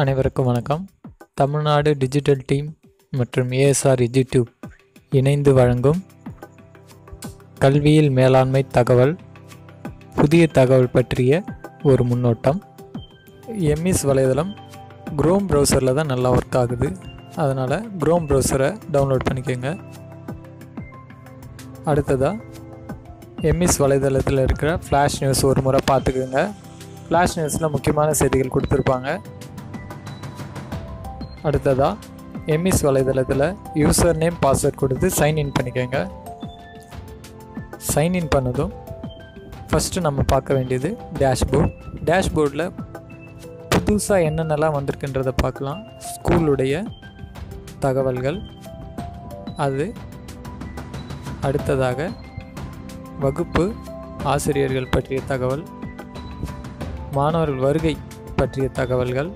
அனைவருக்கும் வணக்கம். Tamil Nadu digital team மற்றும் ஏஎஸ்ஆர் எஜிடியூப் இணைந்து வழங்கும் கல்வியில் மேலாண்மை தகவல் புதிய தகவல் பற்றிய ஒரு முன்னோட்டம். எம்இஸ் வலைதளம் குரோம் ப்ரௌசரில் தான் நல்லா ஒர்க் ஆகுது. அதனால் குரோம் ப்ரௌசரை டவுன்லோட் பண்ணிக்கோங்க. அடுத்ததாக எம்இஸ் வலைதளத்தில் இருக்கிற ஃப்ளாஷ் நியூஸ் ஒரு முறை பார்த்துக்குங்க. ஃப்ளாஷ் நியூஸில் முக்கியமான செய்திகள் கொடுத்துருப்பாங்க. அடுத்ததாக எம்இஸ் வலைதளத்தில் யூசர் நேம் பாஸ்வேர்ட் கொடுத்து சைன்இன் பண்ணிக்கோங்க. சைன்இன் பண்ணதும் ஃபஸ்ட்டு நம்ம பார்க்க வேண்டியது டேஷ்போர்ட் டேஷ்போர்டில் புதுசாக என்னென்னலாம் வந்திருக்குன்றதை பார்க்கலாம். ஸ்கூலுடைய தகவல்கள். அது அடுத்ததாக வகுப்பு ஆசிரியர்கள் பற்றிய தகவல் மாணவர்கள் வருகை பற்றிய தகவல்கள்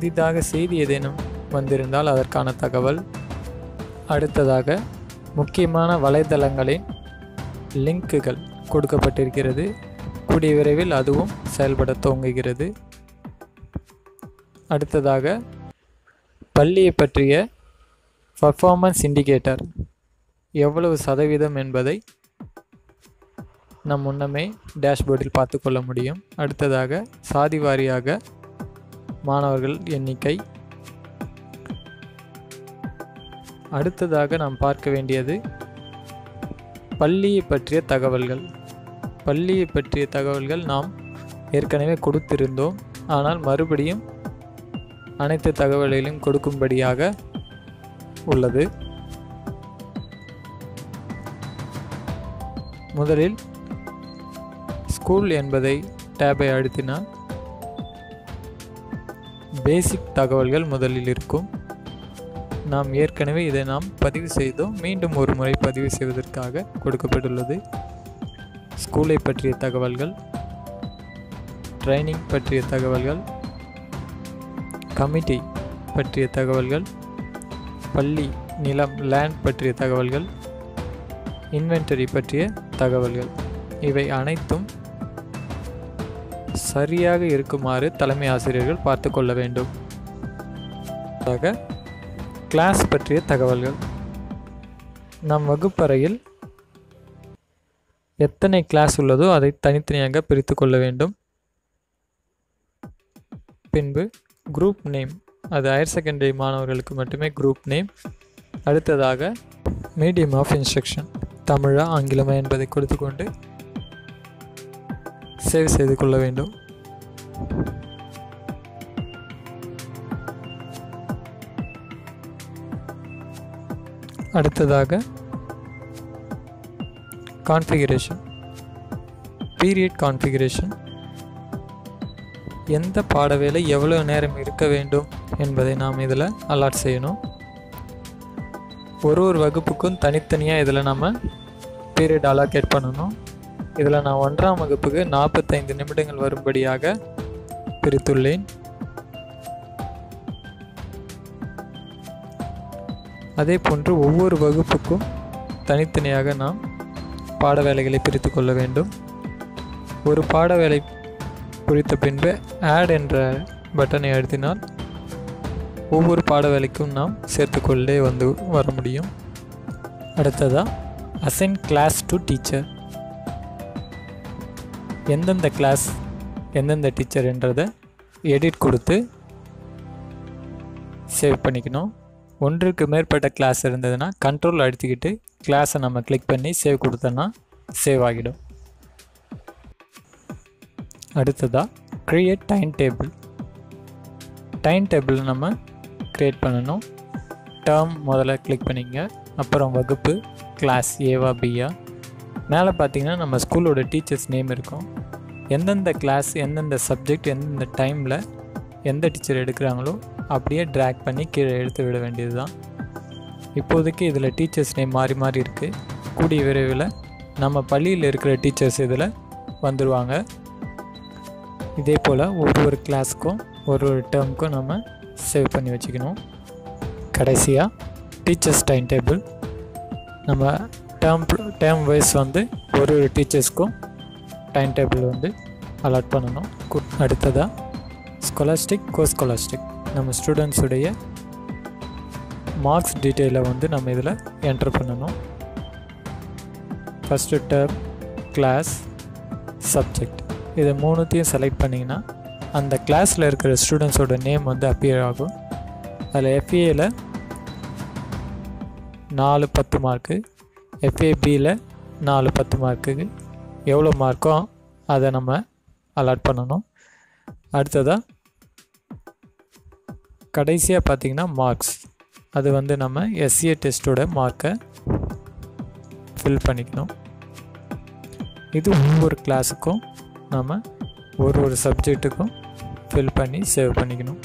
புதிதாக செய்தி ஏதேனும் வந்திருந்தால் அதற்கான தகவல். அடுத்ததாக முக்கியமான வலைதளங்களின் லிங்க்குகள் கொடுக்கப்பட்டிருக்கிறது. கூடிய விரைவில் அதுவும் செயல்பட துவங்குகிறது. அடுத்ததாக பள்ளியை பற்றிய பர்ஃபார்மன்ஸ் இண்டிகேட்டர் எவ்வளவு சதவீதம் என்பதை நம் முன்னமே டேஷ்போர்டில் பார்த்து கொள்ள முடியும். அடுத்ததாக சாதி வாரியாக மாணவர்கள் எண்ணிக்கை. அடுத்ததாக நாம் பார்க்க வேண்டியது பள்ளியை பற்றிய தகவல்கள். பள்ளியை பற்றிய தகவல்கள் நாம் ஏற்கனவே கொடுத்திருந்தோம். ஆனால் மறுபடியும் அனைத்து தகவல்களையும் கொடுக்கும்படியாக உள்ளது. முதலில் ஸ்கூல் என்பதை டேபை அழுத்தினால் பேசிக் தகவல்கள் முதலில் இருக்கும். நாம் ஏற்கனவே இதை நாம் பதிவு செய்தோம். மீண்டும் ஒரு முறை பதிவு செய்வதற்காக கொடுக்கப்பட்டுள்ளது. ஸ்கூலை பற்றிய தகவல்கள் ட்ரைனிங் பற்றிய தகவல்கள் கமிட்டி பற்றிய தகவல்கள் பள்ளி நிலம் லேண்ட் பற்றிய தகவல்கள் இன்வென்டரி பற்றிய தகவல்கள். இவை அனைத்தும் சரியாக இருக்குமாறு தலைமை ஆசிரியர்கள் பார்த்து கொள்ள வேண்டும். ஆக கிளாஸ் பற்றிய தகவல்கள். நம் வகுப்பறையில் எத்தனை கிளாஸ் உள்ளதோ அதை தனித்தனியாக பிரித்து கொள்ள வேண்டும். பின்பு குரூப் நேம் அது ஹையர் செகண்டரி மாணவர்களுக்கு மட்டுமே குரூப் நேம் அடுத்ததாக மீடியம் ஆஃப் இன்ஸ்ட்ரக்ஷன் தமிழா ஆங்கிலமா என்பதை கொடுத்துக்கொண்டு சேவ் செய்து கொள்ள வேண்டும். அடுத்ததாக கான்ஃபிகரேஷன் பீரியட் கான்ஃபிகரேஷன் எந்த பாடவேலை எவ்வளோ நேரம் இருக்க வேண்டும் என்பதை நாம் இதில் அலாட் செய்யணும். ஒரு ஒரு வகுப்புக்கும் தனித்தனியாக இதில் நம்ம பீரியட் அலாக்கேட் பண்ணணும். இதில் நான் ஒன்றாம் வகுப்புக்கு நாற்பத்தைந்து நிமிடங்கள் வரும்படியாக பிரித்துள்ளேன். அதே போன்று ஒவ்வொரு வகுப்புக்கும் தனித்தனியாக நாம் பாட வேலைகளை பிரித்து கொள்ள வேண்டும். ஒரு பாட வேலை குறித்த பின்பு ஆட் என்ற பட்டனை அழுத்தினால் ஒவ்வொரு பாட வேலைக்கும் நாம் சேர்த்துக்கொண்டே வந்து வர முடியும். அடுத்ததாக அசைன் கிளாஸ் டு டீச்சர் எந்தெந்த கிளாஸ் எந்தெந்த டீச்சர்ன்றதை எடிட் கொடுத்து சேவ் பண்ணிக்கணும். ஒன்றுக்கு மேற்பட்ட கிளாஸ் இருந்ததுன்னா கண்ட்ரோல் அடித்துக்கிட்டு கிளாஸை நம்ம கிளிக் பண்ணி சேவ் கொடுத்தோன்னா சேவ் ஆகிடும். அடுத்ததாக create time table time table நம்ம க்ரியேட் பண்ணணும். டேர்ம் முதல்ல கிளிக் பண்ணிங்க. அப்புறம் வகுப்பு கிளாஸ் ஏவா பியா மேலே பார்த்தீங்கன்னா நம்ம ஸ்கூலோட டீச்சர்ஸ் நேம் இருக்கும். எந்தெந்த கிளாஸ் எந்தெந்த சப்ஜெக்ட் எந்தெந்த டைமில் எந்த டீச்சர் எடுக்கிறாங்களோ அப்படியே ட்ராக் பண்ணி கீழே எடுத்து விட வேண்டியது தான் இப்போதைக்கு இதில் டீச்சர்ஸ் நேம் மாறி மாறி இருக்குது கூடிய விரைவில் நம்ம பள்ளியில் இருக்கிற டீச்சர்ஸ் இதில் வந்துடுவாங்க இதே போல் ஒரு ஒரு கிளாஸுக்கும் ஒரு ஒரு டேர்முக்கும் நம்ம சேவ் பண்ணி வச்சுக்கணும். கடைசியாக டீச்சர்ஸ் டைம் டேபிள் நம்ம டேர்ம் டேர்ம் வைஸ் வந்து ஒரு ஒரு டீச்சர்ஸ்க்கும் டைம் டேபிள் வந்து அலாட் பண்ணணும். குட் அடுத்ததாக ஸ்காலஸ்டிக் கோ ஸ்காலஸ்டிக் நம்ம ஸ்டூடெண்ட்ஸுடைய மார்க்ஸ் டீட்டெயிலை வந்து நம்ம இதில் என்டர் பண்ணணும். ஃபஸ்ட்டு டேப் கிளாஸ் சப்ஜெக்ட் இதை மூணுத்தையும் செலக்ட் பண்ணிங்கன்னா அந்த கிளாஸில் இருக்கிற ஸ்டூடெண்ட்ஸோட நேம் வந்து அப்பியர் ஆகும். அதில் எஃப்ஏயில் நாலு பத்து மார்க்கு எஃப்ஏபியில் நாலு பத்து மார்க்குக்கு எவ்வளோ மார்க்கோ அதை நம்ம அலாட் பண்ணணும். அடுத்ததாக கடைசியாக பார்த்திங்கன்னா மார்க்ஸ் அது வந்து நம்ம எஸ்சிஏ டெஸ்ட்டோட மார்க்கை ஃபில் பண்ணிக்கணும். இது ஒவ்வொரு கிளாஸுக்கும் நம்ம ஒரு ஒரு சப்ஜெக்ட்டுக்கும் ஃபில் பண்ணி சேவ் பண்ணிக்கணும்.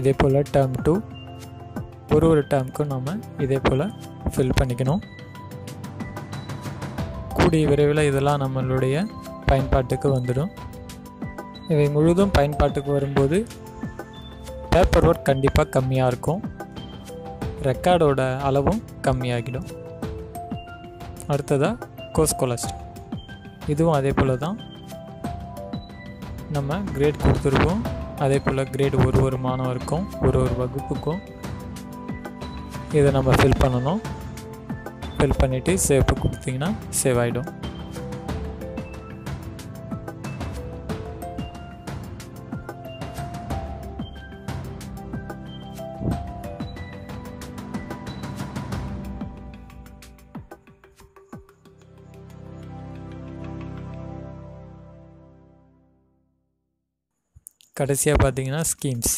இதே போல் டேர்ம் டூ ஒரு ஒரு டேம்க்கும் நம்ம இதே போல் ஃபில் பண்ணிக்கணும். கூடிய விரைவில் இதெல்லாம் நம்மளுடைய பயன்பாட்டுக்கு வந்துடும். இவை முழுதும் பயன்பாட்டுக்கு வரும்போது பேப்பர் ஒர்க் கண்டிப்பாக கம்மியாக இருக்கும். ரெக்கார்டோட அளவும் கம்மியாகிடும். அடுத்ததாக கோஸ் கொலஸ்ட் இதுவும் அதே போல் தான். நம்ம கிரேட் கொடுத்துருக்கோம் அதே போல் கிரேட் ஒரு ஒரு மாணவருக்கும் ஒரு ஒரு வகுப்புக்கும் இதை நம்ம ஃபில் பண்ணணும். ஃபில் பண்ணிவிட்டு சேவ் கொடுத்தீங்கன்னா சேவ் ஆகிடும் கடைசியாக பார்த்தீங்கன்னா ஸ்கீம்ஸ்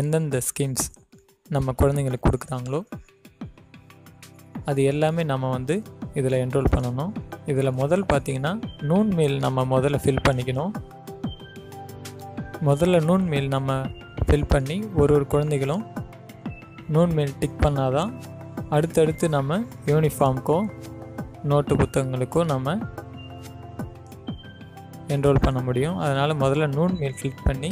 எந்தெந்த ஸ்கீம்ஸ் நம்ம குழந்தைங்களுக்கு கொடுக்குறாங்களோ அது எல்லாமே நம்ம வந்து இதில் என்ரோல் பண்ணணும். இதில் முதல் பார்த்திங்கன்னா நூன் மீல் நம்ம முதல்ல ஃபில் பண்ணிக்கணும். முதல்ல நூன் மீல் நம்ம ஃபில் பண்ணி ஒரு ஒரு குழந்தைகளும் நூன் மீல் டிக் பண்ணாதான் அடுத்தடுத்து நம்ம யூனிஃபார்முக்கோ நோட்டு புத்தகங்களுக்கோ நம்ம என்ரோல் பண்ண முடியும். அதனால் முதல்ல நூன் மீல் கிளிக் பண்ணி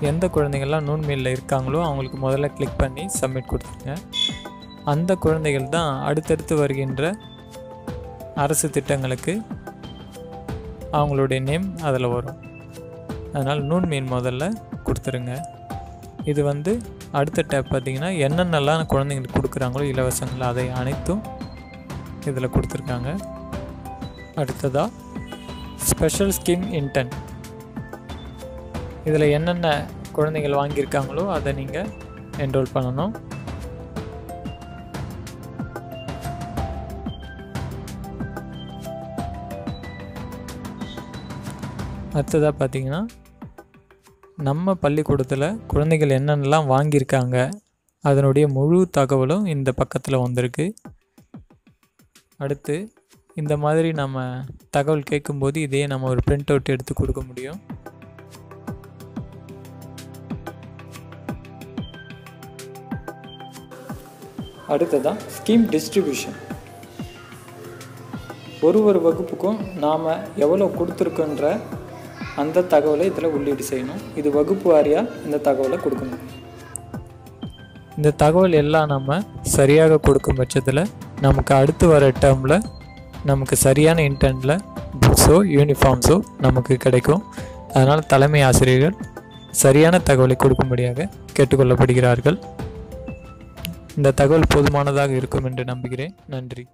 எந்த குழந்தைகள்லாம் நூன்மீலில் இருக்காங்களோ அவங்களுக்கு முதல்ல கிளிக் பண்ணி சப்மிட் கொடுத்துருங்க. அந்த குழந்தைகள் தான் அடுத்தடுத்து வருகின்ற அரசு திட்டங்களுக்கு அவங்களுடைய நேம் அதில் வரும். அதனால் நூன் மீன் முதல்ல கொடுத்துருங்க. இது வந்து அடுத்த டேப் பார்த்திங்கன்னா என்னென்னலாம் குழந்தைங்களுக்கு கொடுக்குறாங்களோ இலவசங்கள் அதை அனைத்தும் இதில் கொடுத்துருக்காங்க. அடுத்ததாக ஸ்பெஷல் ஸ்கீம் இன்டென் இதில் என்னென்ன குழந்தைகள் வாங்கியிருக்காங்களோ அதை நீங்கள் என்ரோல் பண்ணணும். அடுத்ததாக பார்த்தீங்கன்னா நம்ம பள்ளிக்கூடத்தில் குழந்தைகள் என்னென்னலாம் வாங்கியிருக்காங்க அதனுடைய முழு தகவலும் இந்த பக்கத்தில் வந்திருக்கு. அடுத்து இந்த மாதிரி நம்ம தகவல் கேட்கும்போது இதே நம்ம ஒரு பிரிண்ட் அவுட் எடுத்து கொடுக்க முடியும். அடுத்ததான் ஸ்கீம் டிஸ்ட்ரிபியூஷன் ஒரு ஒரு வகுப்புக்கும் நாம் எவ்வளோ கொடுத்துருக்கோன்ற அந்த தகவலை இதில் உள்ளீடு செய்யணும். இது வகுப்பு வாரியாக இந்த தகவலை கொடுக்கணும். இந்த தகவல் எல்லாம் நம்ம சரியாக கொடுக்கும் பட்சத்தில் நமக்கு அடுத்து வர டேர்மில் நமக்கு சரியான இன்டென்ட்டில் புக்ஸோ யூனிஃபார்ம்ஸோ நமக்கு கிடைக்கும். அதனால் தலைமை ஆசிரியர்கள் சரியான தகவலை கொடுக்கும்படியாக கேட்டுக்கொள்ளப்படுகிறார்கள். இந்த தகவல் போதுமானதாக இருக்கும் என்று நம்புகிறேன். நன்றி.